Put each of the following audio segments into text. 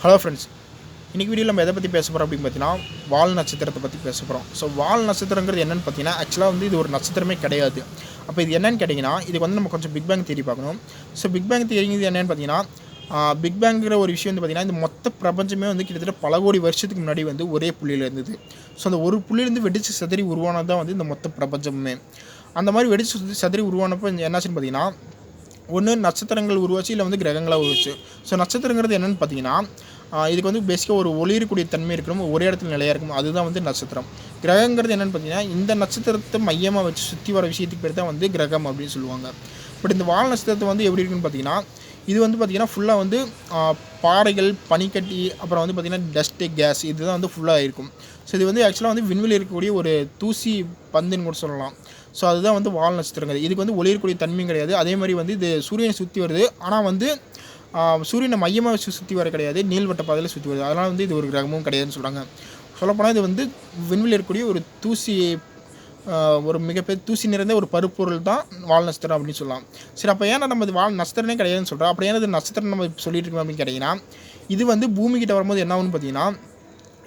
Hello friends இன்றைக்கி வீடியோவில் நம்ம எதை பற்றி பேச போகிறோம் அப்படின்னு பார்த்தீங்கன்னா வால் நட்சத்திரத்தை பற்றி பேச போகிறோம் ஸோ வால் நட்சத்திரங்கிறது என்னென்னு பார்த்தீங்கன்னா ஆக்சுவலாக வந்து இது ஒரு நட்சத்திரமே கிடையாது. அப்போ இது என்னென்னு கேட்டிங்கன்னா இதுக்கு வந்து நம்ம கொஞ்சம் பிக் பேங் தேடி பார்க்கணும். ஸோ பிக் பேங் தேடிங்கிறது என்னென்னு பார்த்தீங்கன்னா பிக் பேங்கிற ஒரு விஷயம் வந்து பார்த்திங்கன்னா இந்த மொத்த பிரபஞ்சமே வந்து கிட்டத்தட்ட பல கோடி வருஷத்துக்கு முன்னாடி வந்து ஒரே புள்ளியில் இருந்தது. ஸோ அந்த ஒரு புள்ளியிலேருந்து வெடிச்சு சிதறி உருவானது தான் வந்து இந்த மொத்த பிரபஞ்சமே அந்த மாதிரி வெடிச்சு சிதறி உருவானப்போ என்னாச்சுன்னு பார்த்தீங்கன்னா ஒன்று நட்சத்திரங்கள் உருவாச்சு இல்லை வந்து கிரகங்களாக உருவாச்சு. ஸோ நட்சத்திரங்கிறது என்னென்னு பார்த்தீங்கன்னா இதுக்கு வந்து பேசிக்காக ஒரு ஒளிரக்கூடிய தன்மை இருக்கணும் ஒரே இடத்துல நிலையாக இருக்கும் அதுதான் வந்து நட்சத்திரம். கிரகங்கிறது என்னென்னு பார்த்தீங்கன்னா இந்த நட்சத்திரத்தை மையமாக வச்சு சுற்றி வர விஷயத்துக்கு பேர் தான் வந்து கிரகம் அப்படின்னு சொல்லுவாங்க. பட் இந்த வால் நட்சத்திரத்தை வந்து எப்படி இருக்குன்னு பார்த்தீங்கன்னா இது வந்து பார்த்திங்கன்னா ஃபுல்லாக வந்து பாறைகள் பனிக்கட்டி அப்புறம் வந்து பார்த்திங்கன்னா டஸ்ட்டு கேஸ் இதுதான் வந்து ஃபுல்லாக இருக்கும். ஸோ இது வந்து ஆக்சுவலாக வந்து விண்வெளி இருக்கக்கூடிய ஒரு தூசி பந்துன்னு கூட சொல்லலாம். ஸோ அதுதான் வந்து வால் நட்சத்திரங்கள். இதுக்கு வந்து ஒளியக்கூடிய தன்மையும் கிடையாது. அதே மாதிரி வந்து இது சூரியனை சுற்றி வருது. ஆனால் வந்து சூரியனை மையமாக வச்சு சுற்றி வர கிடையாது. நீள்வட்ட பாதையில் சுற்றி வருது. அதனால் வந்து இது ஒரு கிரகமும் கிடையாதுன்னு சொல்கிறாங்க சொல்லப்போனால் இது வந்து விண்வெளி இருக்கக்கூடிய ஒரு தூசி ஒரு மிகப்பெரிய தூசி நிறைந்த ஒரு பருப்பொருள் தான் வால் நட்சத்திரம் அப்படின்னு சொல்லலாம். சரி அப்போ ஏன்னா நம்ம இது வால் நட்சத்திரமே கிடையாதுன்னு சொல்கிறோம் அப்போ ஏன்னா இது நட்சத்திரம் நம்ம சொல்லிட்டு இருக்கோம் அப்படின்னு கேட்டிங்கன்னா இது வந்து பூமிக்கிட்ட வரும்போது என்ன பார்த்தீங்கன்னா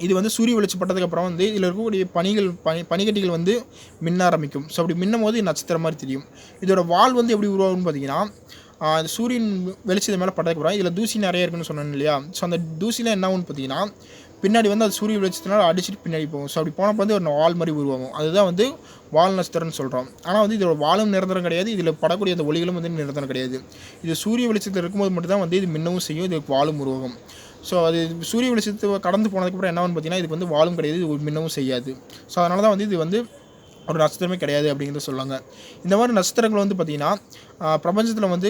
இது வந்து சூரிய வெளிச்சப்பட்டதுக்கப்புறம் வந்து இதில் இருக்கக்கூடிய பனிகள் பனி பனிக்கட்டிகள் வந்து மின்ன ஆரம்பிக்கும். ஸோ அப்படி மின்னும் போது நட்சத்திரம் மாதிரி தெரியும். இதோட வால் வந்து எப்படி உருவாகும்னு பார்த்தீங்கன்னா ஆஹ் இந்த சூரியன் வெளிச்சது மேலே பட்டதுக்கப்புறம் இதில் தூசி நிறைய இருக்குன்னு சொன்னேன் இல்லையா? ஸோ அந்த தூசியில் என்ன ஆகும்னு பார்த்தீங்கன்னா பின்னாடி வந்து அது சூரிய வெளிச்சத்தினால அடிச்சுட்டு பின்னாடி போகும். ஸோ அப்படி போனப்போ வந்து ஒரு வால் மாதிரி உருவாகும். அதுதான் வந்து வால் நட்சத்திரம்னு சொல்கிறோம் ஆனால் வந்து இதோட வாலும் நிரந்தரம் கிடையாது. இதில் படக்கூடிய அந்த ஒளிகளும் வந்து நிரந்தரம் கிடையாது. இது சூரிய வெளிச்சத்தில் இருக்கும்போது மட்டும்தான் வந்து இது மின்னவும் செய்யும். இதுக்கு வாலும் உருவாகும். ஸோ அது சூரிய வெளிச்சத்தை கடந்து போனதுக்கப்புறம் என்னவென்னு பார்த்தீங்கன்னா இதுக்கு வந்து வாலும் கிடையாது. இது மின்னவும் செய்யாது. ஸோ அதனால தான் வந்து இது வந்து ஒரு நட்சத்திரமே கிடையாது அப்படிங்கிறத சொல்லுவாங்க. இந்த மாதிரி நட்சத்திரங்கள் வந்து பார்த்திங்கன்னா பிரபஞ்சத்தில் வந்து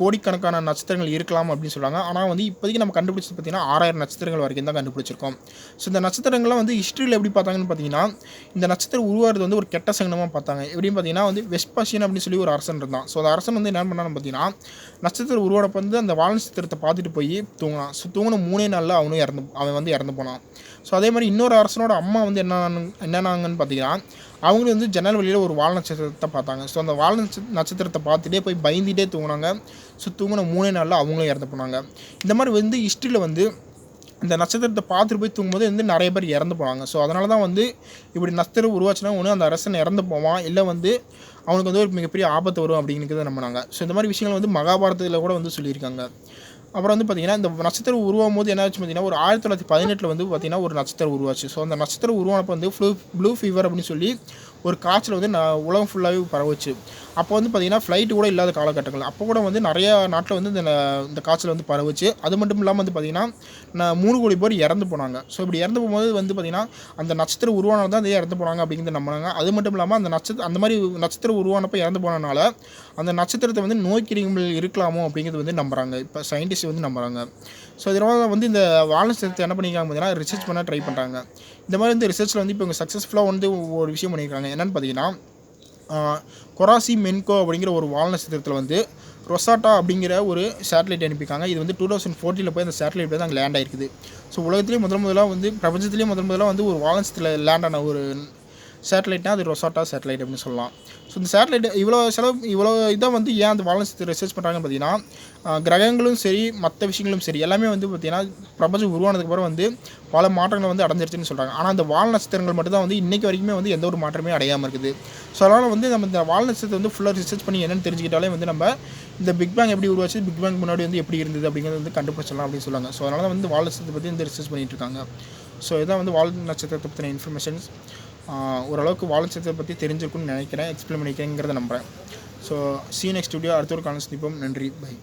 கோடிக்கணக்கான நட்சத்திரங்கள் இருக்கலாம் அப்படின்னு சொல்லுவாங்க. ஆனால் வந்து இப்போதைக்கு நம்ம கண்டுபிடிச்சது பார்த்தீங்கன்னா ஆறாயிரம் நட்சத்திரங்கள் வரைக்கும் தான் கண்டுபிடிச்சிருக்கோம். ஸோ இந்த நட்சத்திரங்கள்லாம் வந்து ஹிஸ்ட்ரியில் எப்படி பார்த்தாங்கன்னு பார்த்தீங்கன்னா இந்த நட்சத்திரம் உருவாகிறது வந்து ஒரு கெட்ட சங்கனமாக பார்த்தாங்க. எப்படின்னு பார்த்தீங்கன்னா வந்து வெஸ்பாசியன் அப்படின்னு சொல்லி ஒரு அரசன் இருந்தான். ஸோ அந்த அரசன் வந்து என்ன பண்ணான்னு பார்த்தீங்கன்னா நட்சத்திரம் உருவாடப்ப வந்து அந்த வால் நட்சத்திரத்தை பார்த்துட்டு போய் தூங்கினான். ஸோ தூங்கின மூணே நாளில் அவனும் இறந்து அவன் வந்து இறந்து போனான். ஸோ அதே மாதிரி இன்னொரு அரசனோட அம்மா வந்து என்ன என்னன்னாங்கன்னு பார்த்தீங்கன்னா அவங்களும் வந்து ஜன்னல் வழியில் ஒரு வால் நட்சத்திரத்தை பார்த்தாங்க. ஸோ அந்த வால் நட்ச நட்சத்திரத்தை பார்த்துட்டே போய் பயந்துட்டே தூங்கினாங்க. ஸோ தூங்கின மூணே நாளில் அவங்களும் இறந்து போனாங்க. இந்த மாதிரி வந்து ஹிஸ்ட்ரியில் வந்து இந்த நட்சத்திரத்தை பார்த்துட்டு போய் தூங்கும்போது வந்து நிறைய பேர் இறந்து போனாங்க. ஸோ அதனால தான் வந்து இப்படி நட்சத்திரம் உருவாச்சுன்னா ஒன்று அந்த அரசன் இறந்து போவான். இல்லை வந்து அவனுக்கு வந்து ஒரு மிகப்பெரிய ஆபத்து வரும் அப்படிங்கிறத நம்பினாங்க ஸோ இந்த மாதிரி விஷயங்கள் வந்து மகாபாரதத்தில் கூட வந்து சொல்லியிருக்காங்க. அப்புறம் வந்து பார்த்திங்கன்னா இந்த நட்சத்திரம் உருவாகும் போது என்ன ஆச்சு பார்த்தீங்கன்னா ஒரு ஆயிரத்தி தொள்ளாயிரத்தி பதினெட்டில் வந்து பார்த்திங்கன்னா ஒரு நட்சத்திரம் உருவாச்சு. ஸோ அந்த நட்சத்திரம் உருவானப்போ வந்து ஃப்ளூ ப்ளூ ஃபீவர் அப்படின்னு சொல்லி ஒரு காய்ச்சல் வந்து நான் உலகம் ஃபுல்லாகவே பரவுச்சு. அப்போ வந்து பார்த்திங்கன்னா ஃப்ளைட்டு கூட இல்லாத காலகட்டங்கள். அப்போ கூட வந்து நிறையா நாட்டில் வந்து இந்த இந்த காய்ச்சல் வந்து பரவுச்சு. அது மட்டும் இல்லாமல் வந்து பார்த்திங்கன்னா நான் மூணு கோடி பேர் இறந்து போனாங்க. ஸோ இப்படி இறந்து போகும்போது வந்து பார்த்திங்கன்னா அந்த நட்சத்திரம் உருவானது தான் அதே இறந்து போனாங்க அப்படிங்கிறது நம்பினாங்க அது மட்டும் இல்லாமல் அந்த நட்சத்திர அந்த மாதிரி நட்சத்திரம் உருவானப்போ இறந்து போனனால அந்த நட்சத்திரத்தை வந்து நோய்க்கிரிகள் இருக்கலாமோ அப்படிங்கிறது வந்து நம்புகிறாங்க இப்போ சயின்டிஸ்ட் வந்து நம்புகிறாங்க ஸோ இதனால் வந்து இந்த வால் நட்சத்திரத்தை என்ன பண்ணிக்கிறாங்க பார்த்தீங்கன்னா ரிசர்ச் பண்ண ட்ரை பண்ணுறாங்க இந்த மாதிரி வந்து ரிசர்ச்சில் வந்து இப்போ இவங்க சக்ஸஸ்ஃபுல்லாக வந்து ஒரு விஷயம் பண்ணியிருக்காங்க என்னென்னு பார்த்தீங்கன்னா கொராசி மென்கோ அப்படிங்கிற ஒரு வால் நட்சத்திரத்தில் வந்து ரொசாட்டா அப்படிங்கிற ஒரு சேட்டலைட் அனுப்பியிருக்காங்க. இது வந்து டூ தௌசண்ட் ஃபோர்ட்டியில் போய் அந்த சேட்டலைட் போய் அங்கே லேண்ட் ஆயிருக்குது. ஸோ உலகத்துலேயே முதல் முதலாக வந்து பிரபஞ்சத்துலேயே முதல் முதலாக வந்து ஒரு வால் நட்சத்திரத்தில் லேண்ட் ஆன ஒரு சேட்டலைட்னா அது ரொசாட்டா சேட்டலைட் அப்படின்னு சொல்லலாம். ஸோ இந்த சேட்டலைட் இவ்வளோ செலவு இவ்வளோ இதை வந்து ஏன் அந்த வால் ரிசர்ச் பண்ணுறாங்கன்னு பார்த்தீங்கன்னா கிரகங்களும் சரி மற்ற விஷயங்களும் சரி எல்லாமே வந்து பார்த்திங்கன்னா பிரபஞ்சம் உருவானதுக்கப்புறம் வந்து பல மாற்றங்களை வந்து அடைஞ்சிருச்சுன்னு சொல்கிறாங்க ஆனால் அந்த வால் நட்சத்திரங்கள் மட்டும் தான் வந்து இன்றைக்கி வரைக்குமே வந்து எந்த ஒரு மாற்றமே அடையாமல் இருக்குது. ஸோ அதனால் வந்து நம்ம இந்த வால் நட்சத்திரத்தை வந்து ஃபுல்லாக ரிசர்ச் பண்ணி என்னென்னு தெரிஞ்சுக்கிட்டாலே வந்து நம்ம இந்த பிக் பேங் எப்படி உருவாச்சு பிக் பேங் முன்னாடி வந்து எப்படி இருந்தது அப்படிங்கிறது வந்து கண்டுபிடிச்சிடலாம் அப்படின்னு சொல்லுவாங்க ஸோ அதனால் தான் வந்து வால் நட்சத்திரத்தை பற்றி வந்து ரிசர்ச் பண்ணிட்டு இருக்காங்க. ஸோ இதான் வந்து வால் நட்சத்திரத்தை பற்றின இன்ஃபர்மேஷன்ஸ் ஓரளவுக்கு வால் பற்றி தெரிஞ்சிருக்குன்னு நினைக்கிறேன். எக்ஸ்பிளைன் பண்ணிக்கிறேங்கிறத நம்புகிறேன் ஸோ சீ நெக்ஸ்ட் ஸ்டுடியோ அடுத்த ஒரு காலம் சந்திப்போம். நன்றி. பை